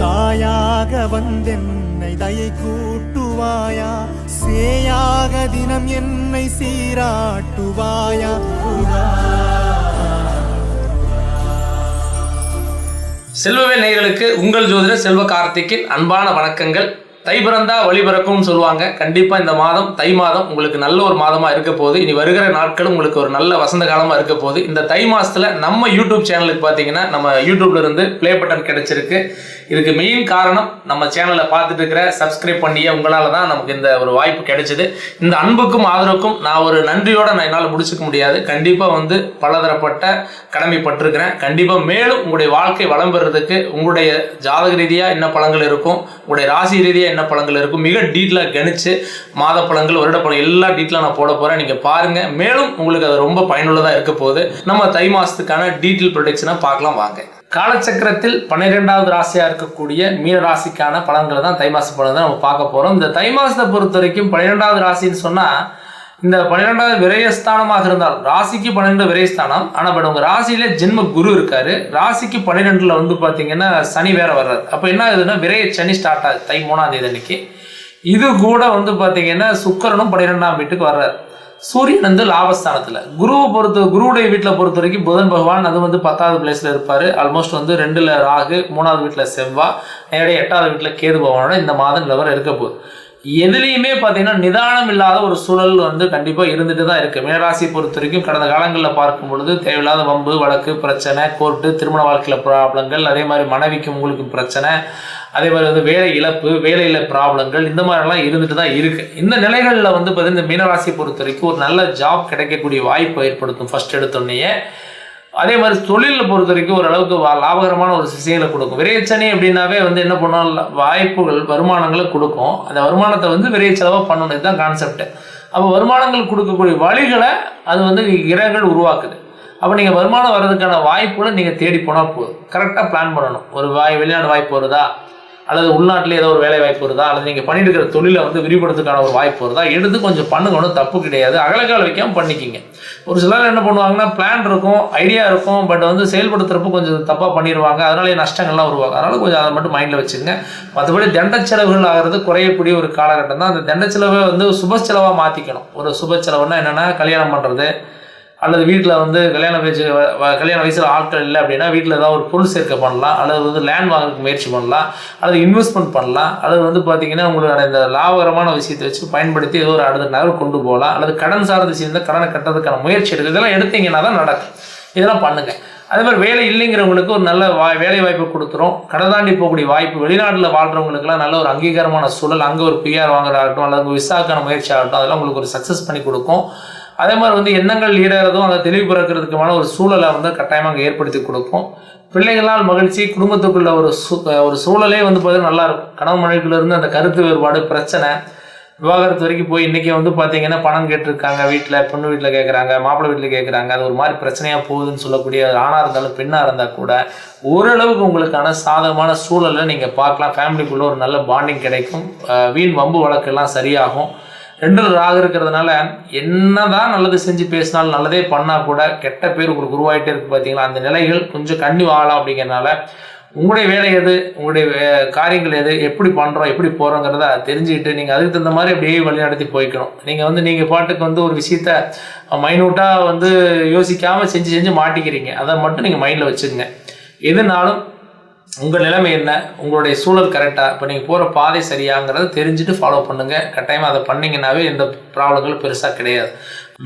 தாயாக வந்தென்னை தயை கூட்டுவாயா? சேயாக தினம் என்னை சீராட்டுவாயா? செல்வவே நேர்களுக்கு உங்கள் ஜோதிட செல்வ கார்த்திக்கின் அன்பான வணக்கங்கள். தை பிறந்தா வழி பிறக்கும்னு சொல்லுவாங்க. கண்டிப்பாக இந்த மாதம் தை மாதம் உங்களுக்கு நல்ல ஒரு மாதமாக இருக்க போகுது. இனி வருகிற நாட்களும் உங்களுக்கு ஒரு நல்ல வசந்த காலமாக இருக்க போகுது. இந்த தை மாதத்தில் நம்ம யூடியூப் சேனலுக்கு பார்த்தீங்கன்னா நம்ம யூடியூப்ல இருந்து ப்ளே பட்டன் கிடைச்சிருக்கு. இதுக்கு மெயின் காரணம் நம்ம சேனலை பார்த்துட்டு இருக்கிற சப்ஸ்கிரைப் பண்ணிய உங்களால் தான் நமக்கு இந்த ஒரு வாய்ப்பு கிடைச்சிது. இந்த அன்புக்கும் ஆதரவுக்கும் நான் ஒரு நன்றியோட நான் என்னால் முடிச்சுக்க முடியாது. கண்டிப்பாக வந்து பலதரப்பட்ட கடமைப்பட்டிருக்கிறேன். கண்டிப்பாக மேலும் உங்களுடைய வாழ்க்கை வளம் பெறுறதுக்கு உங்களுடைய ஜாதக ரீதியாக என்ன பழங்கள் இருக்கும் உங்களுடைய ராசி ரீதியாக என்ன பழங்கள் இருக்கும் மிக டீட்டெயிலாக கணிச்சு மாத பழங்கள் வருட பழம் எல்லா டீட்டெயிலாக நான் போட போகிறேன் நீங்கள் பாருங்கள் மேலும் உங்களுக்கு அது ரொம்ப பயனுள்ளதாக இருக்க போகுது. நம்ம தை மாதத்துக்கான டீட்டெயில் ப்ரொடக்ஷனை பார்க்கலாம் வாங்க. காலச்சக்கரத்தில் பன்னிரெண்டாவது ராசியாக இருக்கக்கூடிய மீன ராசிக்கான பலன்களை தான் தைமாச பலன் தான் நம்ம பார்க்க போகிறோம் இந்த தைமாசத்தை பொறுத்த வரைக்கும் பன்னிரெண்டாவது ராசின்னு சொன்னால் இந்த பன்னிரெண்டாவது விரயஸ்தானமாக இருந்தால் ராசிக்கு பன்னிரெண்டு விரயஸ்தானம் ஆனால் பட் உங்கள் ராசியிலே ஜென்ம குரு இருக்காரு. ராசிக்கு பன்னிரெண்டில் வந்து பார்த்தீங்கன்னா சனி வேற வர்றாரு. அப்போ என்ன ஆகுதுன்னா விரைய சனி ஸ்டார்ட் ஆகுது தை மூணாம் தேதி அன்னைக்கு. இது கூட வந்து பார்த்தீங்கன்னா சுக்கரனும் பன்னிரெண்டாம் வீட்டுக்கு வர்றாரு. சூரியன் வந்து லாபஸ்தானத்தில். குருவை பொறுத்த குருவுடைய வீட்டில் பொறுத்த வரைக்கும் புதன் பகவான் அது வந்து பத்தாவது பிளேஸில் இருப்பார். ஆல்மோஸ்ட் வந்து ரெண்டில் ராகு மூணாவது வீட்டில் செவ்வா நேரடியாக எட்டாவது வீட்டில் கேது பகவானோட இந்த மாதம் நிலவரம் இருக்க போகுது. எதுலேயுமே பார்த்தீங்கன்னா நிதானம் இல்லாத ஒரு சூழல் வந்து கண்டிப்பாக இருந்துட்டு தான் இருக்குது மேராசியை பொறுத்த வரைக்கும் கடந்த காலங்களில் பார்க்கும் பொழுது தேவையில்லாத வம்பு வழக்கு பிரச்சனை கோர்ட்டு திருமண வாழ்க்கையில் ப்ராப்ளங்கள் அதே மாதிரி மனைவிக்கு உங்களுக்கு பிரச்சனை. அதே மாதிரி வந்து வேலை இழப்பு வேலையில் ப்ராப்ளங்கள் இந்த மாதிரிலாம் இருந்துட்டு தான் இருக்குது இந்த நிலைகளில் வந்து பார்த்தீங்கன்னா இந்த மீனராசியை பொறுத்த வரைக்கும் ஒரு நல்ல ஜாப் கிடைக்கக்கூடிய வாய்ப்பு ஏற்படுத்தும் ஃபர்ஸ்ட் எடுத்தோடனேயே. அதே மாதிரி தொழிலில் பொறுத்த வரைக்கும் ஓரளவுக்கு வா- லாபகரமான ஒரு சிசைகளை கொடுக்கும். விரைச்சனி அப்படின்னாவே வந்து என்ன பண்ணோம் வாய்ப்புகள் வருமானங்களை கொடுக்கும். அந்த வருமானத்தை வந்து விரைய செலவாக பண்ணணும். இதுதான் கான்செப்ட் அப்போ வருமானங்கள் கொடுக்கக்கூடிய வழிகளை அது வந்து கிரகங்கள் உருவாக்குது. அப்போ நீங்கள் வருமானம் வர்றதுக்கான வாய்ப்புகளை நீங்கள் தேடி போனால் போதும். கரெக்டாக பிளான் பண்ணணும். ஒரு வாய் வெளிநாடு வாய்ப்பு வருதா? அல்லது உள்நாட்டில் ஏதோ ஒரு வேலை வாய்ப்பு வருதா? அல்லது நீங்கள் பண்ணிட்டு இருக்கிற தொழிலை வந்து விரிவுபடுத்துக்கான ஒரு வாய்ப்பு வருதா? எடுத்து கொஞ்சம் பண்ணுங்க ஒன்றும் தப்பு கிடையாது. அகலக்கால் வைக்காமல் பண்ணிக்கிங்க. ஒரு சிலர் என்ன பண்ணுவாங்கன்னா பிளான் இருக்கும் ஐடியா இருக்கும் பட் வந்து செயல்படுத்துறப்போ கொஞ்சம் தப்பாக பண்ணிடுவாங்க அதனால நஷ்டங்கள்லாம் உருவாகும். அதனால கொஞ்சம் அதை மட்டும் மைண்டில் வச்சுக்கோங்க. மற்றபடி தண்ட செலவுகள் ஆகிறது குறையக்கூடிய ஒரு காலகட்டம் தான். அந்த தண்ட செலவை வந்து சுப செலவாக மாற்றிக்கணும் ஒரு சுப செலவுன்னா என்னென்னா கல்யாணம் பண்ணுறது அல்லது வீட்டில் வந்து கல்யாண வயசு கல்யாண வயசில் ஆட்கள் இல்லை அப்படின்னா வீட்டில் ஏதாவது ஒரு பொருள் சேர்க்க பண்ணலாம். அல்லது வந்து லேண்ட் வாங்குறதுக்கு முயற்சி பண்ணலாம். அல்லது இன்வெஸ்ட்மெண்ட் பண்ணலாம். அல்லது வந்து பார்த்தீங்கன்னா உங்களோட இந்த லாபகரமான விஷயத்தை வச்சு பயன்படுத்தி ஏதோ ஒரு அடுத்த நகர் கொண்டு போகலாம். அல்லது கடன் சார்ந்த விஷயம் கடனை கட்டுறதுக்கான முயற்சி எடுக்கிறது இதெல்லாம் எடுத்தீங்கன்னா தான் நடக்கும். இதெல்லாம் பண்ணுங்கள் அதே மாதிரி வேலை இல்லைங்கிறவங்களுக்கு ஒரு நல்ல வா வேலை வாய்ப்பு கொடுத்துரும். கடை தாண்டி போகக்கூடிய வாய்ப்பு வெளிநாட்டில் வாழ்கிறவங்களுக்குலாம் நல்ல ஒரு அங்கீகாரமான சூழல். அங்கே ஒரு பிஆர் வாங்குறதாகட்டும் அல்லது விசாக்கான முயற்சி ஆகட்டும் அதெல்லாம் உங்களுக்கு ஒரு சக்ஸஸ் பண்ணி கொடுக்கும். அதே மாதிரி வந்து எண்ணங்கள் ஈடேறதும் அதை தெளிவு பிறக்கிறதுக்குமான ஒரு சூழலை வந்து கட்டாயமாக அங்கே ஏற்படுத்தி கொடுக்கும். பிள்ளைகளால் மகிழ்ச்சி குடும்பத்துக்குள்ள ஒரு சூ ஒரு சூழலே வந்து பார்த்தீங்கன்னா நல்லா இருக்கும். கணவன் மனைவிக்குள்ள இருந்து அந்த கருத்து வேறுபாடு பிரச்சனை விவாகரத்து வரைக்கும் போய் இன்றைக்கி வந்து பார்த்தீங்கன்னா பணம் கேட்டிருக்காங்க வீட்டில் பொண்ணு வீட்டில் கேட்குறாங்க மாப்பிள்ளை வீட்டில் கேட்குறாங்க அது ஒரு மாதிரி பிரச்சனையாக போகுதுன்னு சொல்லக்கூடிய ஆணாக இருந்தாலும் பெண்ணாக இருந்தால் கூட ஓரளவுக்கு உங்களுக்கான சாதகமான சூழலை நீங்கள் பார்க்கலாம். ஃபேமிலிக்குள்ளே ஒரு நல்ல பாண்டிங் கிடைக்கும். வீண் வம்பு வழக்கெல்லாம் சரியாகும். ரெண்டில் ராகு இருக்கிறதுனால என்னதான் நல்லது செஞ்சு பேசினாலும் நல்லதே பண்ணால் கூட கெட்ட பேர் உங்களுக்கு உருவாயிட்டே இருக்கு பார்த்தீங்களா அந்த நிலைகள் கொஞ்சம் கண்ணி வாழலாம் அப்படிங்கிறனால உங்களுடைய வேலை எது? உங்களுடைய வே- காரியங்கள் எது? எப்படி பண்ணுறோம் எப்படி போகிறோங்கிறத தெரிஞ்சுக்கிட்டு நீங்கள் அதுக்கு தகுந்த மாதிரி அப்படியே வழிநடத்தி போய்க்கணும். நீங்கள் வந்து நீங்கள் பாட்டுக்கு வந்து ஒரு விஷயத்த மைனூட்டாக வந்து யோசிக்காமல் செஞ்சு செஞ்சு மாட்டிக்கிறீங்க. அதை மட்டும் நீங்கள் மைண்டில் வச்சுக்கோங்க. எதுனாலும் உங்கள் நிலைமை என்ன? உங்களுடைய சூழல் கரெக்டாக இப்போ நீங்கள் போகிற பாதை சரியாங்கிறத தெரிஞ்சுட்டு ஃபாலோ பண்ணுங்கள் கட்டாயமாக அதை பண்ணிங்கன்னாவே எந்த ப்ராப்ளங்களும் பெருசாக கிடையாது.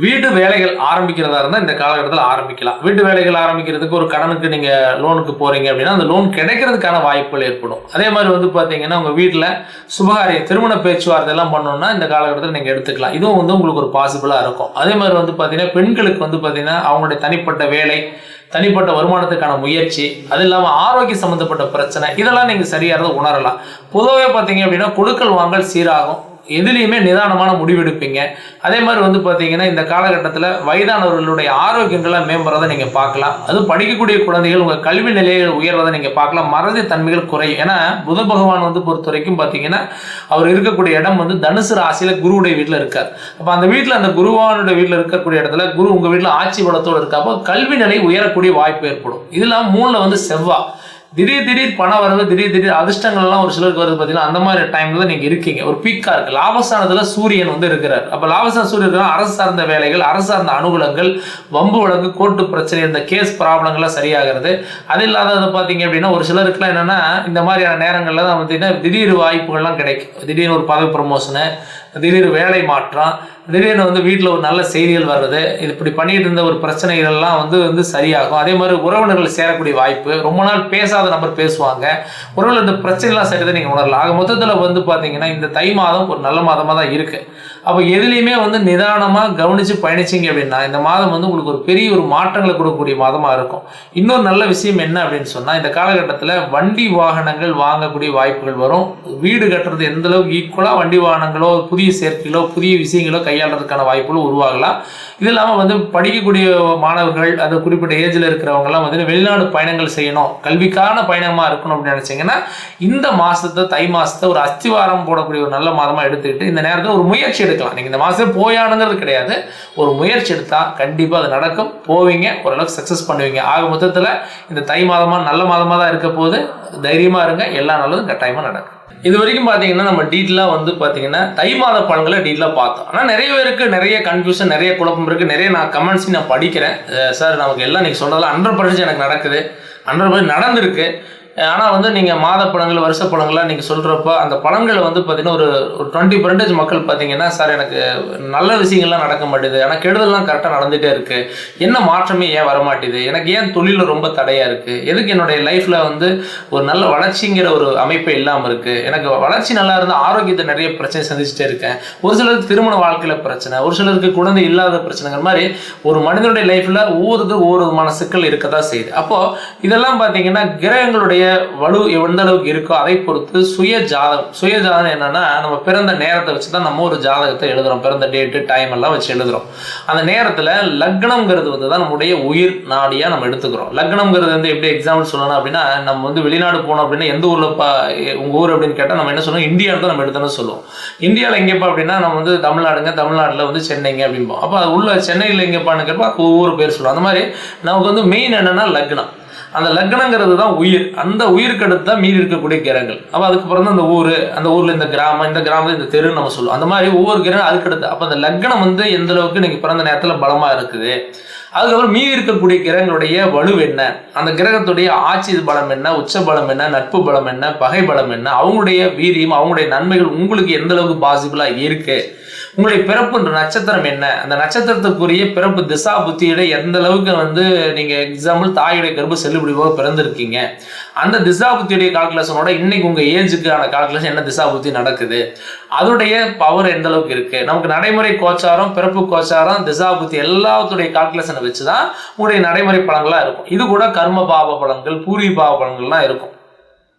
வீட்டு வேலைகள் ஆரம்பிக்கிறதா இருந்தால் இந்த காலகட்டத்தில் ஆரம்பிக்கலாம். வீட்டு வேலைகள் ஆரம்பிக்கிறதுக்கு ஒரு கடனுக்கு நீங்கள் லோனுக்கு போகிறீங்க அப்படின்னா அந்த லோன் கிடைக்கிறதுக்கான வாய்ப்புகள் ஏற்படும். அதே மாதிரி வந்து பார்த்தீங்கன்னா உங்கள் வீட்டில் சுபகாரியம் திருமண பேச்சுவார்த்தை எல்லாம் பண்ணணும்னா இந்த காலகட்டத்தில் நீங்கள் எடுத்துக்கலாம். இதுவும் வந்து உங்களுக்கு ஒரு பாசிபிளாக இருக்கும். அதே மாதிரி வந்து பார்த்தீங்கன்னா பெண்களுக்கு வந்து பார்த்தீங்கன்னா அவங்களுடைய தனிப்பட்ட வேலை தனிப்பட்ட வருமானத்துக்கான முயற்சி அது இல்லாமல் ஆரோக்கிய சம்மந்தப்பட்ட பிரச்சனை இதெல்லாம் நீங்கள் சரியாகிறத உணரலாம். பொதுவாக பார்த்தீங்க அப்படின்னா கொடுக்கல் வாங்கல் சீராகும். எதுலேயுமே நிதானமான முடிவெடுப்பீங்க. அதே மாதிரி வந்து பார்த்தீங்கன்னா இந்த காலகட்டத்தில் வயதானவர்களுடைய ஆரோக்கியங்களை மேம்படுறதை நீங்கள் பார்க்கலாம். அதுவும் படிக்கக்கூடிய குழந்தைகள் உங்கள் கல்வி நிலையை உயர்றதை நீங்கள் பார்க்கலாம். மறதி தன்மைகள் குறையும் ஏன்னா புத பகவான் வந்து பொறுத்த வரைக்கும் பார்த்தீங்கன்னா அவர் இருக்கக்கூடிய இடம் வந்து தனுசு ராசியில் குருவுடைய வீட்டில் இருக்கார். அப்போ அந்த வீட்டில் அந்த குருவானுடைய வீட்டில் இருக்கக்கூடிய இடத்துல குரு உங்கள் வீட்டில் ஆட்சி பலத்தோடு இருக்கப்போ கல்வி நிலை உயரக்கூடிய வாய்ப்பு ஏற்படும். இதெல்லாம் மூணில் வந்து செவ்வாய் திடீர் திடீர் பணம் வரவு திடீர் திடீர் அதிர்ஷ்டங்கள்லாம் ஒரு சிலருக்கு வருது பார்த்தீங்கன்னா அந்த மாதிரி டைம்ல தான் நீங்க இருக்கீங்க. ஒரு பீக்கா இருக்கு. லாபஸ்தானத்துல சூரியன் வந்து இருக்கிறார். அப்ப லாபஸ்தான சூரியன் இருக்கிற அரசு சார்ந்த வேலைகள் அரசு சார்ந்த அனுகூலங்கள் வம்பு வழக்கு கோர்ட்டு பிரச்சனை இந்த கேஸ் ப்ராப்ளங்கள்லாம் சரியாகிறது. அது இல்லாதது பார்த்தீங்க அப்படின்னா ஒரு சிலருக்குலாம் என்னன்னா இந்த மாதிரியான நேரங்கள்ல தான் பார்த்தீங்கன்னா திடீர் வாய்ப்புகள்லாம் கிடைக்கும். திடீர்னு ஒரு பதவி ப்ரமோஷனு திடீர் வேலை மாற்றம் திடீர்னு வந்து வீட்டில் ஒரு நல்ல செய்திகள் வர்றது இது இப்படி பண்ணிட்டு இருந்த ஒரு பிரச்சனைகள்லாம் வந்து வந்து சரியாகும். அதே மாதிரி உறவினர்கள் சேரக்கூடிய வாய்ப்பு ரொம்ப நாள் பேசாத நம்பர் பேசுவாங்க. உறவில் இந்த பிரச்சனைலாம் சரிதான் நீங்கள் உணரலாம். ஆக மொத்தத்தில் வந்து பார்த்தீங்கன்னா இந்த தை மாதம் ஒரு நல்ல மாதமாக தான் இருக்குது அப்போ எதுலேயுமே வந்து நிதானமாக கவனித்து பயணிச்சிங்க அப்படின்னா இந்த மாதம் வந்து உங்களுக்கு ஒரு பெரிய ஒரு மாற்றங்களை கொடுக்கக்கூடிய மாதமாக இருக்கும். இன்னொரு நல்ல விஷயம் என்ன அப்படின்னு சொன்னால் இந்த காலகட்டத்தில் வண்டி வாகனங்கள் வாங்கக்கூடிய வாய்ப்புகள் வரும். வீடு கட்டுறது எந்த அளவுக்கு ஈக்குவலாக வண்டி வாகனங்களோ புதிய புதிய சேர்க்கைகளோ புதிய விஷயங்களோ கையாளுறதுக்கான வாய்ப்புகளும் உருவாகலாம். இது இல்லாமல் வந்து படிக்கக்கூடிய மாணவர்கள் அது குறிப்பிட்ட ஏஜில் இருக்கிறவங்கலாம் வந்து வெளிநாடு பயணங்கள் செய்யணும் கல்விக்கான பயணமாக இருக்கணும் அப்படின்னு நினச்சிங்கன்னா இந்த மாதத்தை தை மாதத்தை ஒரு அஸ்திவாரம் போடக்கூடிய ஒரு நல்ல மாதமாக எடுத்துக்கிட்டு இந்த நேரத்தில் ஒரு முயற்சி எடுக்கலாம். நீங்கள் இந்த மாதம் போயானுங்கிறது கிடையாது. ஒரு முயற்சி எடுத்தால் கண்டிப்பாக அது நடக்கும். போவீங்க ஓரளவுக்கு சக்ஸஸ் பண்ணுவீங்க. ஆக மொத்தத்தில் இந்த தை மாதமாக நல்ல மாதமாக தான் இருக்க போது தைரியமாக இருங்க. எல்லா நல்லதும் கட்டாயமாக நடக்கும். இது வரைக்கும் பார்த்தீங்கன்னா நம்ம டீட்டெயிலாக வந்து பார்த்தீங்கன்னா தை மாத பலன்களை டீட்டெயிலாக பார்த்தோம். ஆனால் நிறைய பேருக்கு நிறைய கன்ஃபியூஷன் நிறைய குழப்பம் இருக்குது நிறைய நான் கமெண்ட்ஸையும் நான் படிக்கிறேன். சார் நமக்கு எல்லாம் நீங்கள் சொல்கிறதெல்லாம் ஹண்ட்ரட் பர்சன்ட் எனக்கு நடக்குது. ஹண்ட்ரட் பர்சன்ட் நடந்திருக்கு. ஆனால் வந்து நீங்கள் மாத பழங்கள் வருஷ பழங்கள்லாம் நீங்கள் சொல்கிறப்ப அந்த பழங்களை வந்து பார்த்தீங்கன்னா ஒரு ஒரு டுவெண்ட்டி பர்சன்டேஜ் மக்கள் பார்த்தீங்கன்னா சார் எனக்கு நல்ல விஷயங்கள்லாம் நடக்க மாட்டேது. ஆனால் கெடுதல்லாம் கரெக்டாக நடந்துகிட்டே இருக்குது என்ன மாற்றமே ஏன் வரமாட்டேது? எனக்கு ஏன் தொழிலில் ரொம்ப தடையாக இருக்குது எதுக்கு என்னுடைய லைஃப்பில் வந்து ஒரு நல்ல வளர்ச்சிங்கிற ஒரு அமைப்பே இல்லாமல் இருக்குது எனக்கு வளர்ச்சி நல்லா இருந்தால் ஆரோக்கியத்தை நிறைய பிரச்சனை சந்திச்சுட்டே இருக்கேன். ஒரு சிலருக்கு திருமண வாழ்க்கையில் பிரச்சனை ஒரு சிலருக்கு குழந்தை இல்லாத பிரச்சனைங்கிற மாதிரி ஒரு மனிதனுடைய லைஃப்பில் ஒவ்வொரு ஒவ்வொரு விதமான சிக்கல் இருக்க தான் செய்யுது. அப்போது இதெல்லாம் பார்த்தீங்கன்னா கிரகங்களுடைய வலு எந்த அளவுக்கு இருக்கோ அதை பொறுத்து சுய ஜாதகம். சுய ஜாதகம் என்னன்னா நம்ம பிறந்த நேரத்தை வச்சு தான் நம்ம ஒரு ஜாதகத்தை எழுதுறோம். பிறந்த டேட்டு டைம் எல்லாம் வச்சு எழுதுறோம். அந்த நேரத்தில் லக்னம்ங்கிறது வந்து தான் நம்முடைய உயிர் நாடியாக நம்ம எடுத்துக்கிறோம். லக்னம்ங்கிறது வந்து எப்படி எக்ஸாம்பிள் சொல்லணும் அப்படின்னா நம்ம வந்து வெளிநாடு போனோம் அப்படின்னா எந்த ஊரில் பா உங்கள் ஊர் அப்படின்னு கேட்டால் நம்ம என்ன சொல்லுவோம்? இந்தியாவில் தான் நம்ம எடுத்தோம்னு சொல்லுவோம். இந்தியாவில் எங்கேப்பா அப்படின்னா நம்ம வந்து தமிழ்நாடுங்க தமிழ்நாட்டில் வந்து சென்னைங்க அப்படிம்போம். அப்போ அது உள்ள சென்னையில் எங்கேப்பான்னு கேட்பா ஊர் பேர் சொல்லுவோம். அந்த மாதிரி நமக்கு வந்து மெயின் என்னென்னா லக்னம். அந்த லக்னங்கிறது தான் உயிர். அந்த உயிருக்கு அடுத்து தான் மீறி இருக்கக்கூடிய கிரகங்கள். அப்போ அதுக்கப்புறம் தான் அந்த ஊர் அந்த ஊரில் இந்த கிராமம் இந்த கிராமத்தில் இந்த தெருன்னு நம்ம சொல்லுவோம். அந்த மாதிரி ஒவ்வொரு கிரகம் அதுக்கு அடுத்து. அப்போ அந்த லக்னம் வந்து எந்த அளவுக்கு நீங்கள் பிறந்த நேரத்தில் பலமாக இருக்குது? அதுக்கப்புறம் மீறி இருக்கக்கூடிய கிரகங்களுடைய வலு என்ன? அந்த கிரகத்துடைய ஆட்சி பலம் என்ன? உச்ச பலம் என்ன? நட்பு பலம் என்ன? பகை பலம் என்ன? அவங்களுடைய வீரியம் அவங்களுடைய நன்மைகள் உங்களுக்கு எந்த அளவுக்கு பாசிபிளாக இருக்குது உங்களுடைய பிறப்பு நட்சத்திரம் என்ன? அந்த நட்சத்திரத்துக்குரிய பிறப்பு திசா புத்தியிட எந்த அளவுக்கு வந்து நீங்க எக்ஸாம்பிள் தாயுடைய கருப்பு செல்லுபடியாக பிறந்திருக்கீங்க? அந்த திசா புத்தியுடைய கால்குலேஷனோட இன்னைக்கு உங்க ஏஜுக்கான கால்குலேஷன் என்ன திசா புத்தி நடக்குது? அதோடைய பவர் எந்த அளவுக்கு இருக்கு? நமக்கு நடைமுறை கோச்சாரம் பிறப்பு கோச்சாரம் திசா புத்தி எல்லாத்துடைய கால்குலேஷனை வச்சு தான் உங்களுடைய நடைமுறை பலன்களாக இருக்கும். இது கூட கர்ம பாவ பலன்கள் பூர்வி பாவ பலன்கள்லாம் இருக்கும்.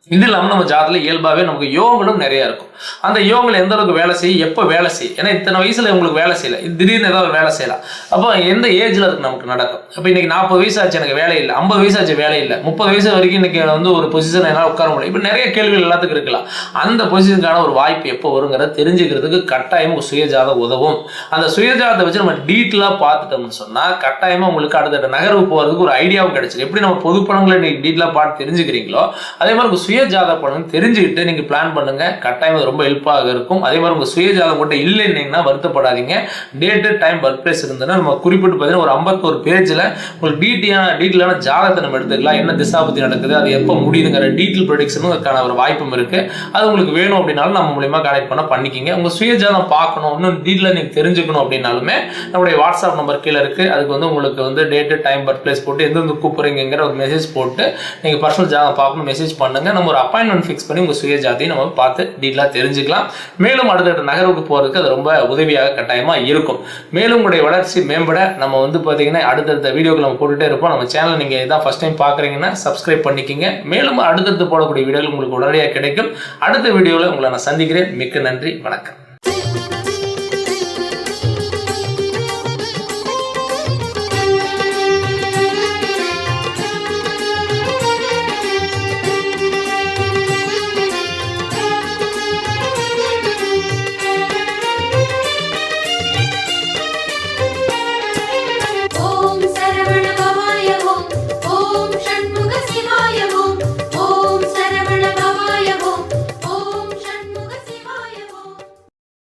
இது இல்லாமல் நம்ம ஜாதத்தில் இயல்பாகவே நமக்கு யோகங்களும் நிறையா இருக்கும். அந்த யோகங்கள் எந்த அளவுக்கு வேலை செய்யும் எப்போ வேலை செய்யும் ஏன்னா இத்தனை வயசில் உங்களுக்கு வேலை செய்யல. திடீர்னு ஏதாவது வேலை செய்யலாம். அப்போ எந்த ஏஜில் அதுக்கு நமக்கு நடக்கும்? அப்போ இன்னைக்கு நாற்பது வயசு ஆச்சு எனக்கு வேலை இல்லை. ஐம்பது வயசு ஆச்சு வேலை இல்லை. முப்பது வயசு வரைக்கும் இன்னைக்கு வந்து ஒரு பொசிஷன் என்னால் உட்கார முடியும் இப்போ நிறைய கேள்விகள் எல்லாத்துக்கும் இருக்கலாம். அந்த பொசிஷனுக்கான ஒரு வாய்ப்பு எப்போ வருங்கிறத தெரிஞ்சுக்கிறதுக்கு கட்டாயம் சுயஜாதம் உதவும். அந்த சுயஜாதத்தை வச்சு நம்ம டீட்டெயிலாக பார்த்துட்டோம்னு சொன்னால் கட்டாயமாக உங்களுக்கு அடுத்த நகர்வு போகிறதுக்கு ஒரு ஐடியாவும் கிடைச்சிடும் எப்படி நம்ம பொது பணங்களை டீட்டெயிலாக பார்த்து தெரிஞ்சுக்கிறீங்களோ அதே மாதிரி உங்கள் சுயஜாத பலன் தெரிஞ்சுக்கிட்டு நீங்கள் பிளான் பண்ணுங்கள் கட்டாயம் ரொம்ப ஹெல்ப்பாக இருக்கும். அதே மாதிரி உங்கள் சுயஜாதம் கூட இல்லைன்னீங்கன்னா வருத்தப்படாதீங்க. டேட்டு டைம் பர்த் பிளேஸ் இருந்ததுன்னா நம்ம குறிப்பிட்டு பார்த்தீங்கன்னா ஒரு ஐம்பத்தோரு பேஜில் உங்களுக்கு டீட்டெயிலான டீட்டெயிலான ஜாதகத்தை நம்ம எடுத்துக்கலாம். என்ன திசாபத்தி நடக்குது அது எப்போ முடியுதுங்கிற டீட்டெயில் ப்ரொடிக்ஷனும் அதுக்கான ஒரு வாய்ப்பும் இருக்குது அது உங்களுக்கு வேணும் அப்படின்னாலும் நம்ம மூலியமாக கனெக்ட் பண்ண பண்ணிக்கிங்க. உங்கள் சுயஜாதம் பார்க்கணும். இன்னும் டீட்டெயிலாக நீங்கள் தெரிஞ்சுக்கணும் அப்படின்னாலுமே நம்மளுடைய வாட்ஸ்அப் நம்பர் கீழே இருக்குது அதுக்கு வந்து உங்களுக்கு வந்து டேட்டு டைம் பர்த் பிளேஸ் போட்டு எந்தெந்த கூப்பிட்றீங்கிற ஒரு மெசேஜ் போட்டு நீங்கள் பர்சனல் ஜாதகம் பார்க்கணும் மெசேஜ் பண்ணுங்கள் நம்ம ஒரு அப்பாயின்மெண்ட் ஃபிக்ஸ் பண்ணி உங்கள் சுய ஜாதியை நம்ம பார்த்து டீட்டெயிலாக தெரிஞ்சுக்கலாம். மேலும் அடுத்தடுத்த நகர்வுக்கு போகிறதுக்கு அது ரொம்ப உதவியாக கட்டாயமாக இருக்கும். மேலும் உங்களுடைய வளர்ச்சி மேம்பட நம்ம வந்து பார்த்தீங்கன்னா அடுத்தடுத்த வீடியோக்கள் நம்ம போட்டுகிட்டே இருப்போம். நம்ம சேனல் நீங்கள் இதான் ஃபஸ்ட் டைம் பார்க்குறீங்கன்னா சப்ஸ்கிரைப் பண்ணிக்கிங்க. மேலும் அடுத்தடுத்து போடக்கூடிய வீடியோகள் உங்களுக்கு உடனடியாக கிடைக்கும். அடுத்த வீடியோவில் உங்களை நான் சந்திக்கிறேன். மிக்க நன்றி. வணக்கம்.